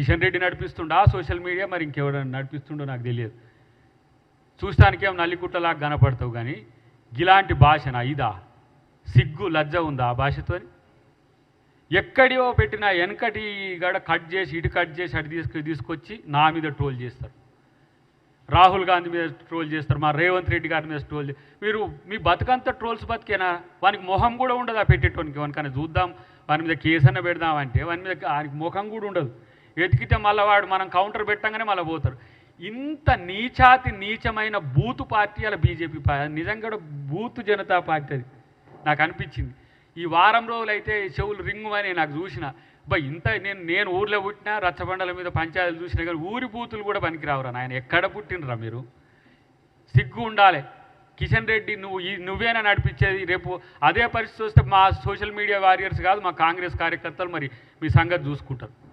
కిషన్ రెడ్డి నడిపిస్తుండా social media మరి ఇంకెవరైనా నడిపిస్తుండో నాకు తెలియదు. చూస్తానికేం నల్లికుట్టలాగా కనపడతావు కానీ ఇలాంటి భాషనా ఇదా? సిగ్గు లజ్జ ఉందా ఆ భాషతోని? ఎక్కడియో పెట్టిన వెనకటి గడ కట్ చేసి ఇటు కట్ చేసి అటు తీసుకు తీసుకొచ్చి నా మీద ట్రోల్ చేస్తారు. రాహుల్ గాంధీ మీద ట్రోల్ చేస్తారు మా రేవంత్ రెడ్డి గారి మీద ట్రోల్ మీరు మీ బతుకంతా ట్రోల్స్ బతికేనా? వానికి మొహం కూడా ఉండదు ఆ పెట్టేటోనికి? వానికన్నా చూద్దాం వాని మీద కేసు అన్న పెడదాం అంటే వాని మీద వానికి ముఖం కూడా ఉండదు. వెతికితే మళ్ళీ వాడు మనం కౌంటర్ పెట్టంగానే మళ్ళీ పోతారు. ఇంత నీచాతి నీచమైన బూతు పార్టీ అలా బీజేపీ పార్టీ నిజంగా బూతు జనతా పార్టీ అది. నాకు అనిపించింది. ఈ వారం రోజులు అయితే చెవులు రింగుమని నాకు చూసిన. బా ఇంత నేను నేను ఊర్లో పుట్టినా రచ్చబండల మీద పంచాయతీలు చూసినా కానీ ఊరి బూతులు కూడా పనికిరావురా నాయన. ఎక్కడ పుట్టినరా మీరు? సిగ్గు ఉండాలి. కిషన్ రెడ్డి నువ్వు ఈ నువ్వేనా నడిపించేది రేపు? అదే పరిస్థితి వస్తే మా సోషల్ మీడియా వారియర్స్ కాదు మా కాంగ్రెస్ కార్యకర్తలు మరి మీ సంగతి చూసుకుంటారు.